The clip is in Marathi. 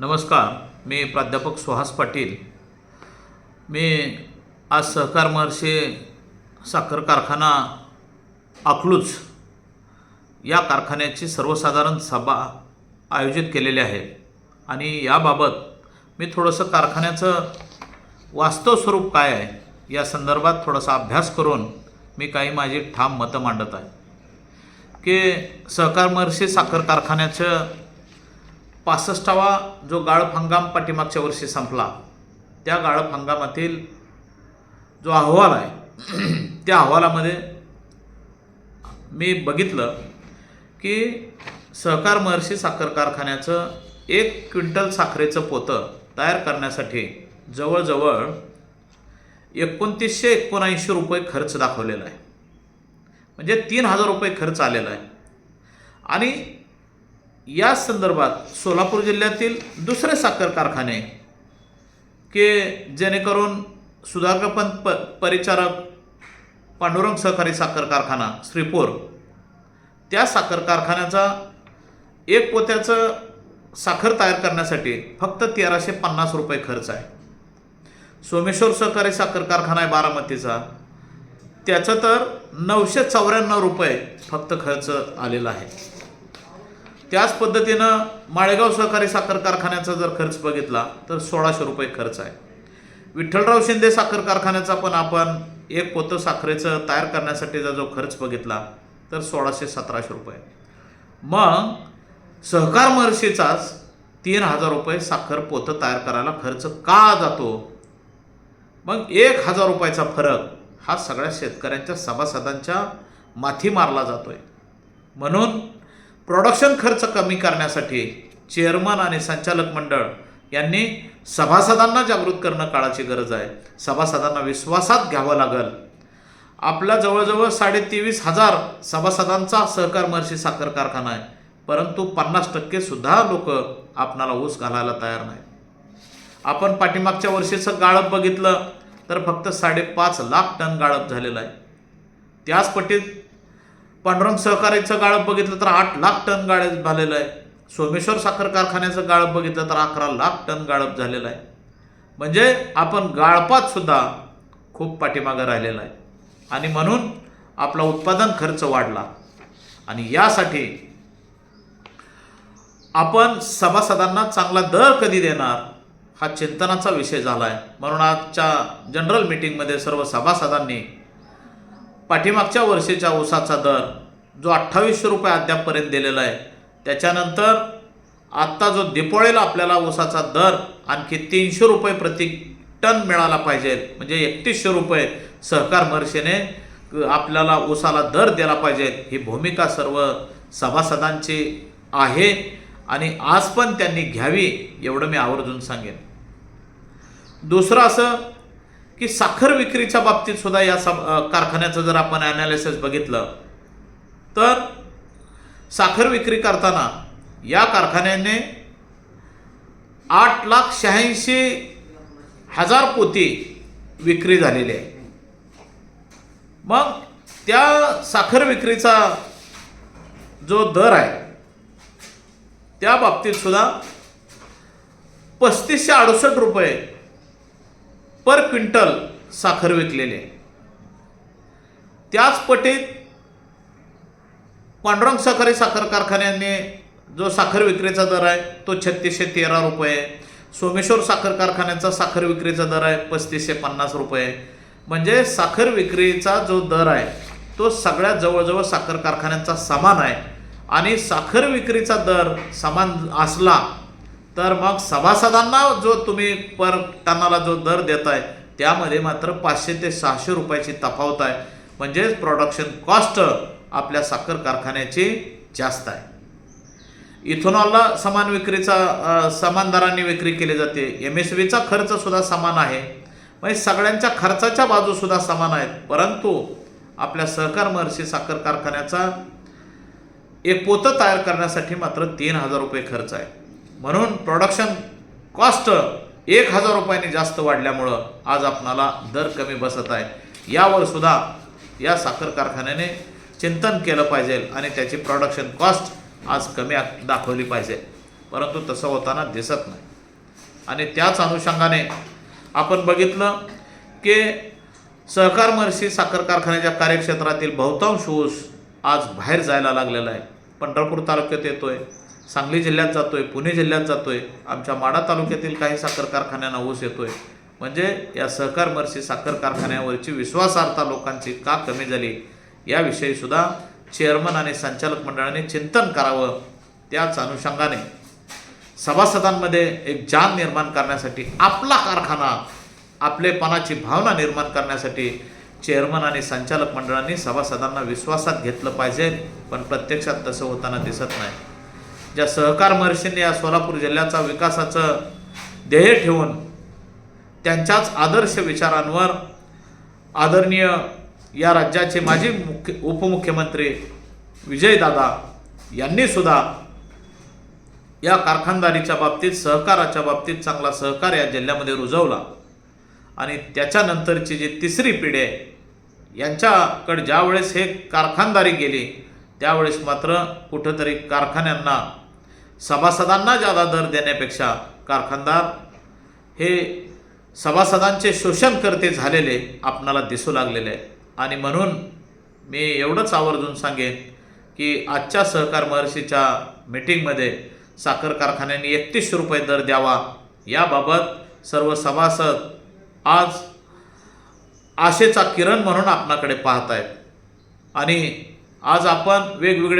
नमस्कार मी प्राध्यापक सुहास पाटील. मी आज सहकार महर्षी साखर कारखाना अकलूज या कारखान्याची सर्वसाधारण सभा आयोजित केलेली आहे. आणि याबाबत मी थोडंसं कारखान्याचं वास्तव स्वरूप काय आहे या संदर्भात थोडासा अभ्यास करून मी काही माझी ठाम मतं मांडत आहे. की सहकार महर्षी साखर कारखान्याचं पासष्टावा जो गाळप हंगाम पाठीमागच्या वर्षी संपला त्या गाळप हंगामातील जो अहवाल आहे त्या अहवालामध्ये मी बघितलं की सहकार महर्षी साखर कारखान्याचं एक क्विंटल साखरेचं पोतं तयार करण्यासाठी जवळजवळ एकोणतीसशे एकोणऐंशी रुपये खर्च दाखवलेला आहे. म्हणजे तीन हजार रुपये खर्च आलेला आहे. आणि या संदर्भात सोलापूर जिल्ह्यातील दुसरे साखर कारखाने की जेणेकरून सुधारकपंत प परिचारक पांडुरंग सहकारी साखर कारखाना श्रीपूर त्या साखर कारखान्याचा एक पोत्याचं साखर तयार करण्यासाठी फक्त तेराशे पन्नास रुपये खर्च आहे. सोमेश्वर सहकारी साखर कारखाना आहे बारामतीचा. त्याचं तर नऊशे चौऱ्याण्णव रुपये फक्त खर्च आलेला आहे. त्याच पद्धतीनं माळेगाव सहकारी साखर कारखान्याचा जर खर्च बघितला तर सोळाशे रुपये खर्च आहे. विठ्ठलराव शिंदे साखर कारखान्याचा पण आपण एक पोतं साखरेचं तयार करण्यासाठीचा जो खर्च बघितला तर सोळाशे सतराशे रुपये. मग सहकार महर्षीचाच तीन हजार रुपये साखर पोतं तयार करायला खर्च का जातो? मग एक हजार रुपयाचा फरक हा सगळ्या शेतकऱ्यांच्या सभासदांच्या माथी मारला जातोय. म्हणून प्रोडक्शन खर्च कमी करण्यासाठी चेअरमन आणि संचालक मंडळ यांनी सभासदांना जागृत करणं काळाची गरज आहे. सभासदांना विश्वासात घ्यावं लागेल. आपला जवळजवळ साडेतेवीस हजार सभासदांचा सहकार महर्षी साखर कारखाना आहे. परंतु पन्नास टक्केसुद्धा लोक आपणाला ऊस घालायला तयार नाही आपण पाठीमागच्या वर्षीचं गाळप बघितलं तर फक्त साडेपाच लाख टन गाळप झालेलं आहे. त्याच पटीत पांडुरंग सहकारीचं गाळप बघितलं तर आठ लाख टन गाळप झालेलं आहे. सोमेश्वर साखर कारखान्याचं गाळप बघितलं तर अकरा लाख टन गाळप झालेलं आहे. म्हणजे आपण गाळपात सुद्धा खूप पाठीमागं राहिलेला आहे. आणि म्हणून आपला उत्पादन खर्च वाढला. आणि यासाठी आपण सभासदांना चांगला दर कधी देणार हा चिंतनाचा विषय झाला आहे म्हणून आजच्या जनरल मीटिंगमध्ये सर्व सभासदांनी पाठीमागच्या वर्षीच्या ऊसाचा दर जो अठ्ठावीसशे रुपये अद्यापपर्यंत दिलेला आहे त्याच्यानंतर आत्ता जो दिपोळीला आपल्याला ऊसाचा दर आणखी तीनशे रुपये प्रति टन मिळाला पाहिजे म्हणजे एकतीसशे रुपये सहकार महर्षीने आपल्याला ऊसाला दर दिला पाहिजे ही भूमिका सर्व सभासदांची आहे आणि आज पण त्यांनी घ्यावी एवढं मी आवर्जून सांगेन. दुसरं असं की साखर विक्रीच्या बाबतीत सुद्धा या सम कारखान्याचं जर आपण ॲनालिसिस बघितलं तर साखर विक्री करताना या कारखान्याने आठ लाख शहाऐंशी हजार पोती विक्री झालेली आहे. मग त्या साखर विक्रीचा जो दर आहे त्या बाबतीत सुद्धा पस्तीसशे अडुसष्ट रुपये पर क्विंटल साखर विकलेली आहे. त्याच पटीत पांडुरंग सहकारी साखर कारखान्याने जो साखर विक्रीचा दर आहे तो छत्तीसशे तेरा रुपये सोमेश्वर साखर कारखान्याचा साखर विक्रीचा दर आहे पस्तीसशे पन्नास रुपये म्हणजे साखर विक्रीचा जो दर आहे तो सगळ्या जवळजवळ साखर कारखान्यांचा समान आहे. आणि साखर विक्रीचा दर समान असला तर मग सभासदांना जो तुम्ही पर टनाला जो दर देताय त्यामध्ये मात्र पाचशे ते सहाशे रुपयाची तफावत आहे. म्हणजेच प्रोडक्शन कॉस्ट आपल्या साखर कारखान्याची जास्त आहे. इथेनॉलला समान विक्रीचा समान दरांनी विक्री केली जाते. एम एस व्हीचा खर्च सुद्धा समान आहे. म्हणजे सगळ्यांच्या खर्चाच्या बाजू सुद्धा समान आहेत. परंतु आपल्या सहकार महर्षी साखर कारखान्याचा एक पोतं तयार करण्यासाठी मात्र तीन हजार रुपये खर्च आहे. म्हणून प्रोडक्शन कॉस्ट एक हजार रुपयांनी जास्त वाढल्यामुळं आज आपणाला दर कमी बसत आहे. यावर सुद्धा या साखर कारखान्याने चिंतन केलं पाहिजे आणि त्याची प्रोडक्शन कॉस्ट आज कमी दाखवली पाहिजे. परंतु तसं होताना दिसत नाही. आणि त्याच अनुषंगाने आपण बघितलं की सहकार महर्षी साखर कारखान्याच्या कार्यक्षेत्रातील बहुतांश ऊस आज बाहेर जायला लागलेला आहे. पंढरपूर तालुक्यात येतो आहे सांगली जिल्ह्यात जातो आहे पुणे जिल्ह्यात जातो आहे आमच्या माडा तालुक्यातील काही साखर कारखान्यांना ऊस येतो आहे म्हणजे या सहकार महर्षी साखर कारखान्यावरची विश्वासार्हता लोकांची का कमी झाली? याविषयीसुद्धा चेअरमन आणि संचालक मंडळाने चिंतन करावं त्याच अनुषंगाने. सभासदांमध्ये एक जाण निर्माण करण्यासाठी आपला कारखाना आपलेपणाची भावना निर्माण करण्यासाठी चेअरमन आणि संचालक मंडळांनी सभासदांना विश्वासात घेतलं पाहिजे पण प्रत्यक्षात तसं होताना दिसत नाही. ज्या सहकार महर्षींनी या सोलापूर जिल्ह्याचा विकासाचं ध्येय ठेवून त्यांच्याच आदर्श विचारांवर आदरणीय या राज्याचे माजी मुख्य उपमुख्यमंत्री विजयदादा यांनीसुद्धा या कारखानदारीच्या बाबतीत सहकाराच्या बाबतीत चांगला सहकार या जिल्ह्यामध्ये रुजवला. आणि त्याच्यानंतरची जी तिसरी पिढी आहे यांच्याकडे ज्यावेळेस हे कारखानदारी गेली त्यावेळेस मात्र कुठंतरी कारखान्यांना सभासदांना जादा दर देण्यापेक्षा कारखानदार हे सभासदांचे शोषण करते झालेले आपणाला दिसू लागलेले आहे. आणि म्हणून मी एवढंच आवर्जून सांगेन की आजच्या सहकार महर्षीच्या मीटिंगमध्ये साखर कारखान्यांनी एकतीसशे रुपये दर द्यावा. याबाबत सर्व सभासद आज आशेचा किरण म्हणून आपणाकडे पाहत आहेत आणि आज आपण वेगवेगळे